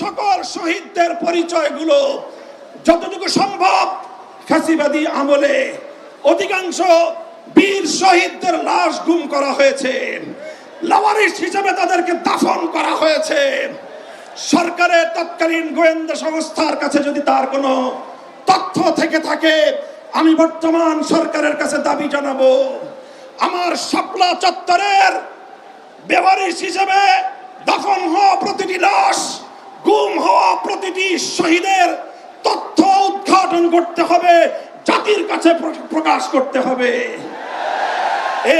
সকল শহীদদের পরিচয়গুলো যতটুকু সম্ভব ফ্যাসিবাদী আমলে অধিকাংশ বীর শহীদদের লাশ গুম করা হয়েছে। লাওয়ারিস হিসেবে তাদেরকে দাফন করা হয়েছে। সরকারের তৎকালীন গোয়েন্দা সংস্থার কাছে যদি তার কোনো তথ্য থেকে থাকে, আমি বর্তমান সরকারের কাছে দাবি জানাব। আমার শাপলা চত্বরের বেওয়ারিশ হিসেবে দফন হওয়া প্রতিটি লাশ প্রতিটি শহীদের তথ্য উদ্ঘাটন করতে হবে, জাতির কাছে প্রকাশ করতে হবে।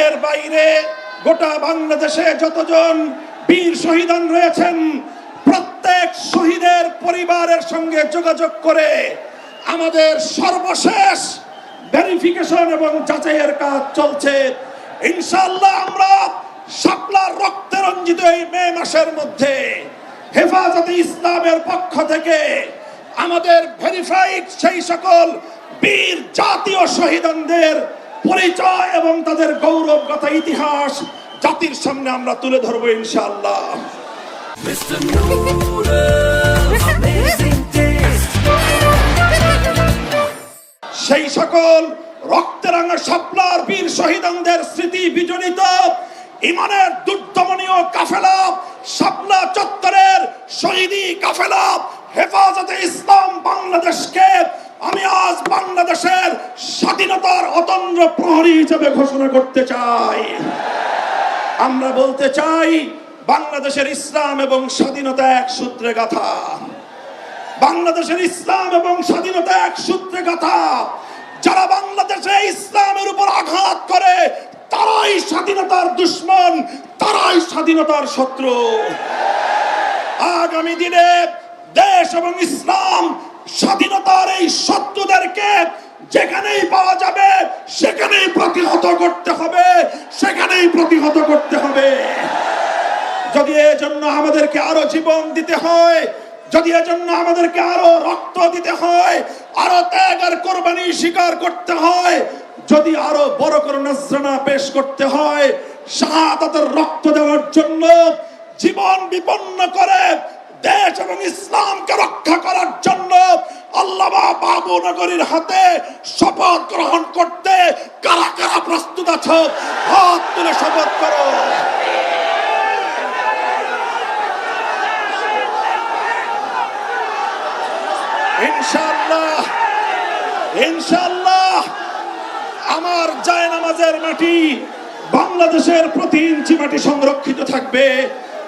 এর বাইরে গোটা বাংলাদেশে যতজন বীর শহীদান রয়েছেন, প্রত্যেক শহীদের পরিবারের সঙ্গে যোগাযোগ করে আমাদের সর্বশেষ ভেরিফিকেশন এবং যাচাইয়ের কাজ চলছে। ইনশাআল্লাহ আমরা শাপলার রক্তে রঞ্জিত এই মে মাসের মধ্যে হেফাজতে ইসলামের পক্ষ থেকে আমাদের ভেরিফাইড সেই সকল বীর জাতীয় শহীদানদের পরিচয় এবং তাদের গৌরবগত ইতিহাস জাতির সামনে আমরা তুলে ধরবো ইনশাআল্লাহ. সেই সকল রক্তরাঙা শাপলার বীর শহীদানদের স্মৃতি বিজড়িত ইমানের দুর্দমনীয় কাফেলা শাপলা চত্বরের শহীদি কাফেলা হেফাজতে ইসলাম বাংলাদেশকে আমি আজ বাংলাদেশের স্বাধীনতার অতন্দ্র প্রহরী হিসেবে ঘোষণা করতে চাই। আমরা বলতে চাই, বাংলাদেশের ইসলাম এবং স্বাধীনতা এক সূত্রে গাথা। বাংলাদেশের ইসলাম এবং স্বাধীনতা এক সূত্রে গাথা। যারা বাংলাদেশে ইসলামের উপর আঘাত করে, তারাই স্বাধীনতার দুশ্মন, তারাই স্বাধীনতার শত্রু। আগামী দিনে দেশ এবং ইসলাম স্বাধীনতার এই শত্রুদেরকে যেখানেই পাওয়া যাবে, সেখানেই প্রতিহত করতে হবে, সেখানেই প্রতিহত করতে হবে। যদি এজন্য আমাদেরকে আরও জীবন দিতে হয়, যদি এজন্য আমাদেরকে আরও রক্ত দিতে হয়, আরও ত্যাগ আর কোরবানি স্বীকার করতে হয়, যদি আরও বড় করে নজরানা পেশ করতে হয়, শাহাদাতের রক্ত দেওয়ার জন্য জীবন বিপন্ন করে দেশ এবং ইসলামকে রক্ষা করার জন্য আল্লামা বাবু নগরীর হাতে শপথ গ্রহণ করতে কারা কারা প্রস্তুত আছো? হাত তুলে শপথ করো। ইনশাআল্লাহ ইনশাআল্লাহ, আমার জায় নামাজের মাটি বাংলাদেশের প্রতি ইঞ্চি মাটি সংরক্ষিত থাকবে।